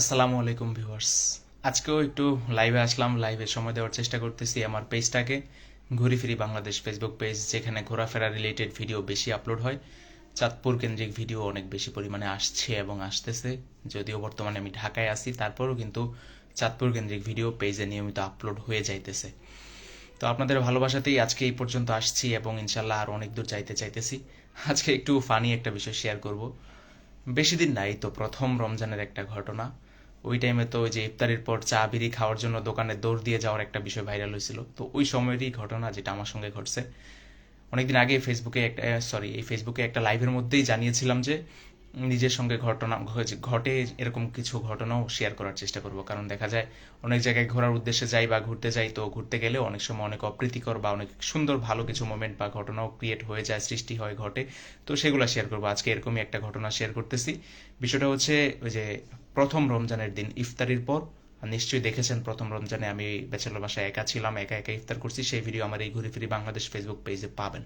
আসসালামু আলাইকুম ভিউয়ার্স। আজকেও একটু লাইভে আসলাম। লাইভে সময় দেওয়ার চেষ্টা করতেছি আমার পেজটাকে, ঘুরি ফিরি বাংলাদেশ ফেসবুক পেজ যেখানে ঘোরাফেরা রিলেটেড ভিডিও বেশি আপলোড হয়। চাঁদপুর কেন্দ্রিক ভিডিও অনেক বেশি পরিমাণে আসছে এবং আসতেছে। যদিও বর্তমানে আমি ঢাকায় আছি, তারপরেও কিন্তু চাঁদপুর কেন্দ্রিক ভিডিও পেজে নিয়মিত আপলোড হয়ে যাইতেছে। তো আপনাদের ভালোবাসাতেই আজকে এই পর্যন্ত আসছি এবং ইনশাল্লাহ আর অনেক দূর চাইতে চাইতেছি। আজকে একটু ফানি একটা বিষয় শেয়ার করব। বেশি দিন নাই তো প্রথম রমজানের একটা ঘটনা। ওই টাইমে তো যে ইফতারির পর চা, বিড়ি খাওয়ার জন্য দোকানে দৌড় দিয়ে যাওয়ার একটা বিষয় ভাইরাল হয়েছিল। তো ওই সময়েরই ঘটনা যেটা আমার সঙ্গে ঘটছে। অনেকদিন আগে ফেসবুকে একটা সরি এই ফেসবুকে একটা লাইভের মধ্যেই জানিয়েছিলাম যে নিজের সঙ্গে ঘটনা ঘটে এরকম কিছু ঘটনাও শেয়ার করার চেষ্টা করব। কারণ দেখা যায় অনেক জায়গায় ঘোরার উদ্দেশ্যে যাই বা ঘুরতে যাই, তো ঘুরতে গেলে অনেক সময় অনেক অপ্রীতিকর বা অনেক সুন্দর ভালো কিছু মোমেন্ট বা ঘটনাও ক্রিয়েট হয়ে যায়, সৃষ্টি হয়, ঘটে। তো সেগুলো শেয়ার করব। আজকে এরকমই একটা ঘটনা শেয়ার করতেছি। বিষয়টা হচ্ছে ওই যে প্রথম রমজানের দিন ইফতারির পর নিশ্চয়ই দেখেছেন প্রথম রমজানে আমি ব্যাচেলর বাসায় একা ছিলাম, একা একা ইফতার করছি, সেই ভিডিও আমার এই ঘুরি ফিরি বাংলাদেশ ফেসবুক পেজে পাবেন।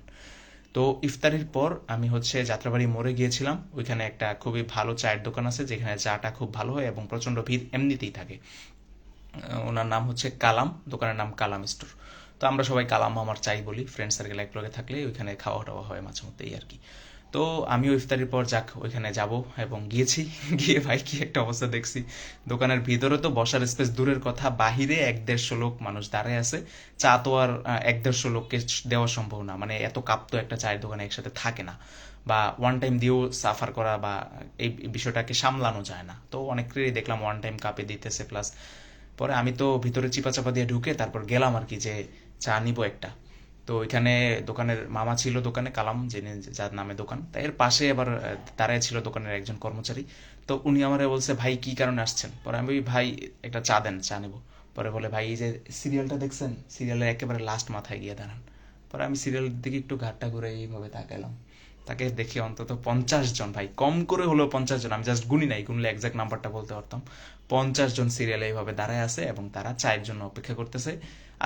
তো ইফতারির পর আমি হচ্ছে যাত্রাবাড়ি মোড়ে গিয়েছিলাম, ওইখানে একটা খুবই ভালো চায়ের দোকান আছে, যেখানে চাটা খুব ভালো হয় এবং প্রচণ্ড ভিড় এমনিতেই থাকে। ওনার নাম হচ্ছে কালাম, দোকানের নাম কালাম স্টোর। তো আমরা সবাই কালাম আমার চাই বলি ফ্রেন্ড সার্কেল এক একলগে থাকলে ওইখানে খাওয়া টাওয়া হয় মাঝে মধ্যেই আর কি। তো আমি ইফতারির পর যাক, ওইখানে যাব এবং গিয়েছি। গিয়ে ভাই, কি একটা অবস্থা দেখছি। দোকানের ভিতরে তো বসার স্পেস দূরের কথা, বাহিরে এক দেড়শো লোক মানুষ দাঁড়ায় আছে। চা তো আর এক দেড়শো লোককে দেওয়া সম্ভব না। মানে এত কাপ তো একটা চায়ের দোকানে একসাথে থাকে না। বা ওয়ান টাইম দিয়েও সাফার করা বা এই বিষয়টাকে সামলানো যায় না। তো অনেকেরই দেখলাম ওয়ান টাইম কাপে দিতেছে প্লাস পরে আমি তো ভিতরে চিপা চাপা দিয়ে ঢুকে তারপর গেলাম আর কি যে চা নিব একটা। তো ওইখানে দোকানের মামা ছিল দোকানে, কালাম, যিনি যার নামে দোকান। তা এর পাশে আবার দাঁড়ায় ছিল দোকানের একজন কর্মচারী। তো উনি আমারে বলছে, ভাই, কি কারণে আসছেন? পরে আমি ভাই, একটা চা দেন, চা নেব। পরে বলে, ভাই, এই যে সিরিয়ালটা দেখছেন, সিরিয়ালের একেবারে লাস্ট মাথায় গিয়ে দাঁড়ান। পরে আমি সিরিয়ালের দিকে একটু ঘাটটা ঘুরে এইভাবে তাকাইলাম। তাকে দেখি অন্তত পঞ্চাশ জন, ভাই, কম করে হলেও পঞ্চাশ জন, আমি জাস্ট গুনি নাই গুনলে এক্সাক্ট নাম্বারটা বলতে পারতাম। পঞ্চাশ জন সিরিয়ালে এইভাবে দাঁড়ায় আছে এবং তারা চায়ের জন্য অপেক্ষা করতেছে।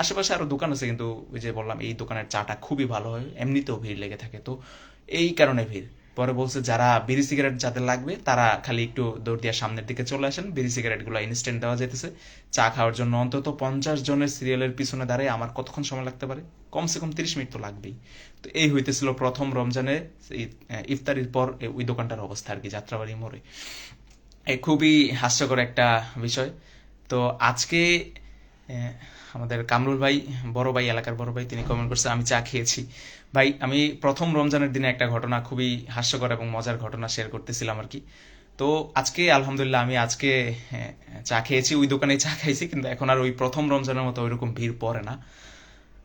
আশেপাশে আরও দোকান আছে, কিন্তু ওই যে বললাম, এই দোকানের চাটা খুবই ভালো হয়, এমনিতেও ভিড় লেগে থাকে। তো এই কারণে ভিড়। পরে বলছে, যারা বিড়ি সিগারেট যাদের লাগবে, তারা খালি একটু দৌড় দিয়ে সামনের দিকে চলে আসেন। বিড়ি সিগারেটগুলো ইনস্ট্যান্ট দেওয়া যেতেছে চা খাওয়ার জন্য অন্তত পঞ্চাশ জনের সিরিয়ালের পিছনে দাঁড়িয়ে আমার কতক্ষণ সময় লাগতে পারে? কমসে কম তিরিশ মিনিট তো লাগবেই। তো এই হইতেছিল প্রথম রমজানে ইফতারির পর ওই দোকানটার অবস্থা আর কি, যাত্রাবাড়ি মোড়ে। খুবই হাস্যকর একটা বিষয়। তো আজকে আমাদের কামরুল ভাই বড় ভাই এলাকার বড় ভাই তিনি কমেন্ট করছে আমি চা খেয়েছি। ভাই আমি প্রথম রমজানের দিনে একটা ঘটনা খুবই হাস্যকর এবং মজার ঘটনা শেয়ার করতেছিলাম আর কি। তো আজকে আলহামদুলিল্লাহ আমি আজকে হ্যাঁ, চা খেয়েছি ওই দোকানে চা খাইছি কিন্তু এখন আর ওই প্রথম রমজানের মতো ওইরকম ভিড় পড়ে না।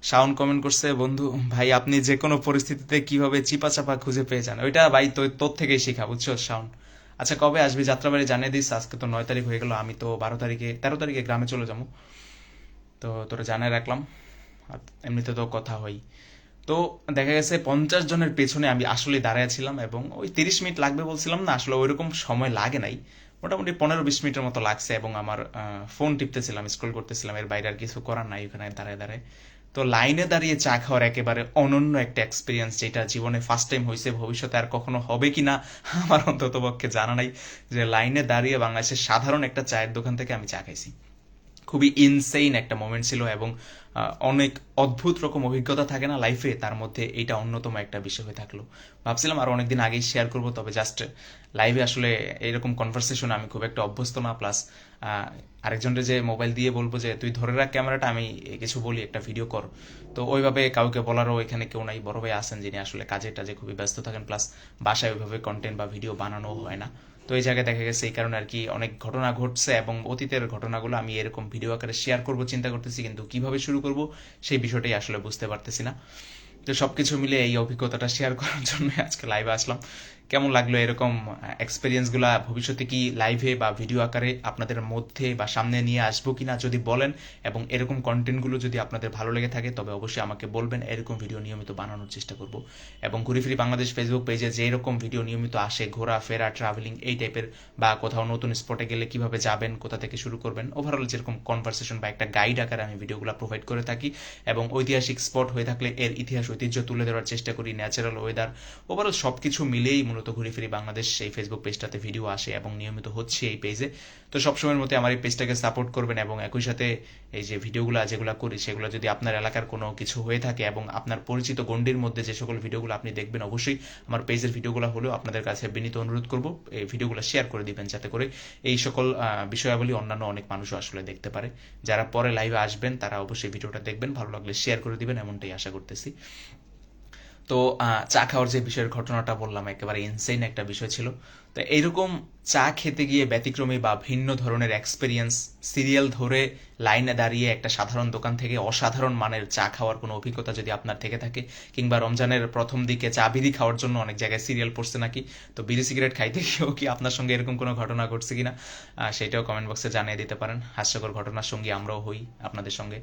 শাওন কমেন্ট করছে বন্ধু ভাই আপনি যে কোনো পরিস্থিতিতে কীভাবে চিপা চাপা খুঁজে পেয়ে যান ওইটা ভাই তো তোর থেকেই শেখা বুঝছ শাওন? আচ্ছা কবে আসবি? যাত্রাবাড়ি জানিয়ে দিস আজকে তো নয় তারিখ হয়ে গেল আমি তো বারো তারিখে তেরো তারিখে গ্রামে চলে যাব। তো তোরা জানাই রাখলাম। আর এমনিতে তো কথা হই তো দেখা গেছে পঞ্চাশ জনের পেছনে আমি আসলে দাঁড়ায় ছিলাম এবং ওই তিরিশ মিনিট লাগবে বলছিলাম না, আসলে ওইরকম সময় লাগে নাই। মোটামুটি পনেরো বিশ মিনিটের মতো লাগছে এবং আমার ফোন টিপতেছিলাম স্ক্রল করতেছিলাম, এর বাইরে আর কিছু করার নাই, ওখানে দাঁড়ায় দাঁড়ায়। তো লাইনে দাঁড়িয়ে চা খাওয়ার একেবারে অনন্য একটা এক্সপিরিয়েন্স যেটা জীবনে ফার্স্ট টাইম হয়েছে ভবিষ্যতে আর কখনো হবে কিনা আমার অন্তত পক্ষে জানা নাই যে লাইনে দাঁড়িয়ে বাংলাদেশের সাধারণ একটা চায়ের দোকান থেকে আমি চা খাইছি। খুবই ইনসেইন একটা মোমেন্ট ছিল এবং অনেক অদ্ভুত রকম অভিজ্ঞতা থাকে না লাইফে তার মধ্যে এইটা অন্যতম একটা বিষয় হয়ে থাকল। ভাবছিলাম আর অনেকদিন আগেই শেয়ার করব, তবে জাস্ট লাইভে আসলে এরকম কনভারসেশন আমি খুব একটা অভ্যস্ত না প্লাস আরেকজনের যে মোবাইল দিয়ে বলব যে, তুই ধরে রাখ ক্যামেরাটা আমি কিছু বলি, একটা ভিডিও কর। তো ওইভাবে কাউকে বলারও এখানে কেউ নাই, বড় ভাই আসেন যিনি আসলে কাজে টাজে খুবই ব্যস্ত থাকেন প্লাস বাসায় ওইভাবে কন্টেন্ট বা ভিডিও বানানো হয় না। তো এই জায়গায় দেখা গেছে এই কারণে আর কি অনেক ঘটনা ঘটছে এবং অতীতের ঘটনাগুলো আমি এরকম ভিডিও আকারে শেয়ার করব, চিন্তা করতেছি কিন্তু কীভাবে শুরু করব সেই বিষয়টাই আসলে বুঝতে পারতেছি না। তো সবকিছু মিলে এই অভিজ্ঞতাটা শেয়ার করার জন্য আজকে লাইভে আসলাম। কেমন লাগল এরকম এক্সপিরিয়েন্সগুলো ভবিষ্যতে কি লাইভে বা ভিডিও আকারে আপনাদের মধ্যে বা সামনে নিয়ে আসব কিনা যদি বলেন এবং এরকম কন্টেন্টগুলো যদি আপনাদের ভালো লেগে থাকে, তবে অবশ্যই আমাকে বলবেন, এরকম ভিডিও নিয়মিত বানানোর চেষ্টা করব। এবং ঘুরি ফিরি বাংলাদেশ ফেসবুক পেজে যে এরকম ভিডিও নিয়মিত আসে, ঘোরা, ফেরা ট্রাভেলিং এই টাইপের বা কোথাও নতুন স্পটে গেলে কীভাবে যাবেন, কোথা থেকে শুরু করবেন ওভারঅল যেরকম কনভারসেশন বা একটা গাইড আকারে আমি ভিডিওগুলো প্রোভাইড করে থাকি এবং ঐতিহাসিক স্পট হয়ে থাকলে এর ইতিহাস, ঐতিহ্য তুলে ধরার চেষ্টা করি ন্যাচারাল ওয়েদার ওভারঅল সবকিছু মিলেই মূলত মূলত ঘুরে ফিরি বাংলাদেশ এই ফেসবুক পেজটাতে ভিডিও আসে এবং নিয়মিত হচ্ছে এই পেজে তো সবসময়ের মতো আমার এই পেজটাকে সাপোর্ট করবেন এবং একই সাথে এই যে ভিডিওগুলো যেগুলো করি, সেগুলো যদি আপনার এলাকার কোনো কিছু হয়ে থাকে এবং আপনার পরিচিত গণ্ডির মধ্যে যে সকল ভিডিওগুলো আপনি দেখবেন, অবশ্যই আমার পেজের ভিডিওগুলো হলেও আপনাদের কাছে বিনীত অনুরোধ করব, এই ভিডিওগুলো শেয়ার করে দিবেন যাতে করে এই সকল বিষয়াবলী অন্যান্য অনেক মানুষও আসলে দেখতে পারে। যারা পরে লাইভে আসবেন, তারা অবশ্যই ভিডিওটা দেখবেন, ভালো লাগলে শেয়ার করে দিবেন, এমনটাই আশা করতেছি। তো চা খাওয়ার যে বিষয়ের ঘটনাটা বললাম, একেবারে ইনসেইন একটা বিষয় ছিল। তো এইরকম চা খেতে গিয়ে ব্যতিক্রমী বা ভিন্ন ধরনের এক্সপিরিয়েন্স সিরিয়াল ধরে লাইনে দাঁড়িয়ে একটা সাধারণ দোকান থেকে অসাধারণ মানের চা খাওয়ার কোনো অভিজ্ঞতা যদি আপনার থেকে থাকে, কিংবা রমজানের প্রথম দিকে চা বিড়ি খাওয়ার জন্য অনেক জায়গায় সিরিয়াল পড়ছে নাকি, তো বিড়ি সিগারেট খাইতে গিয়েও কি আপনার সঙ্গে এরকম কোনো ঘটনা ঘটছে কিনা সেটাও কমেন্ট বক্সে জানিয়ে দিতে পারেন। হাস্যকর ঘটনার সঙ্গে আমরাও হই আপনাদের সঙ্গে।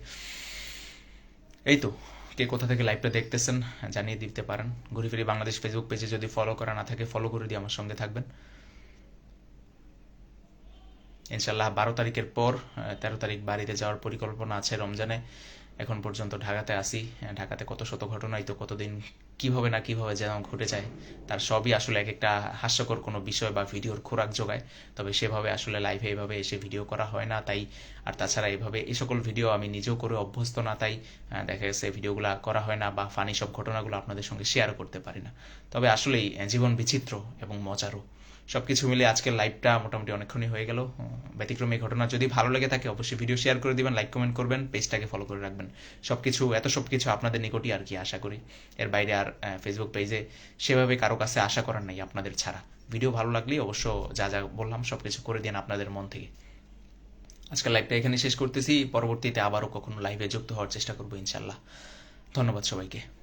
এই তো কে কোথা থেকে লাইভটা দেখতেছেন জানিয়ে দিতে পারেন। ঘুরে ফিরে বাংলাদেশ ফেসবুক পেজে যদি ফলো করা না থাকে ফলো করে দিয়ে আমার সঙ্গে থাকবেন। ইনশাল্লাহ বারো তারিখের পর তেরো তারিখ বাড়িতে যাওয়ার পরিকল্পনা আছে রমজানে। এখন পর্যন্ত ঢাকাতে আসি ঢাকাতে কত শত ঘটনাই তো কতদিন কীভাবে না কীভাবে যেন ঘটে যায়, তার সবই আসলে এক একটা হাস্যকর কোনো বিষয় বা ভিডিওর খোরাক যোগায়। তবে সেভাবে আসলে লাইভে এভাবে এসে ভিডিও করা হয় না, তাই আর তাছাড়া এভাবে এই সকল ভিডিও আমি নিজেও করে অভ্যস্ত না, তাই দেখা গেছে ভিডিওগুলো করা হয় না বা ফানি সব ঘটনাগুলো আপনাদের সঙ্গে শেয়ার করতে পারি না। তবে আসলেই জীবন বিচিত্র এবং মজারও। সবকিছু মিলে আজকের লাইভটা মোটামুটি অনেকক্ষণই হয়ে গেল। ব্যতিক্রমী ঘটনা যদি ভালো লেগে থাকে, অবশ্যই ভিডিও শেয়ার করে দিবেন লাইক কমেন্ট করবেন পেজটাকে ফলো করে রাখবেন। সবকিছু, এত সব কিছু আপনাদের নিকটই আর কি আশা করি। এর বাইরে আর ফেসবুক পেজে সেভাবে কারও কাছে আশা করার নাই আপনাদের ছাড়া। ভিডিও ভালো লাগলেই অবশ্য যা যা বললাম সব কিছু করে দিন আপনাদের মন থেকে। আজকের লাইভটা এখানে শেষ করতেছি। পরবর্তীতে আবারও কখনো লাইভে যুক্ত হওয়ার চেষ্টা করব ইনশাল্লাহ ধন্যবাদ সবাইকে।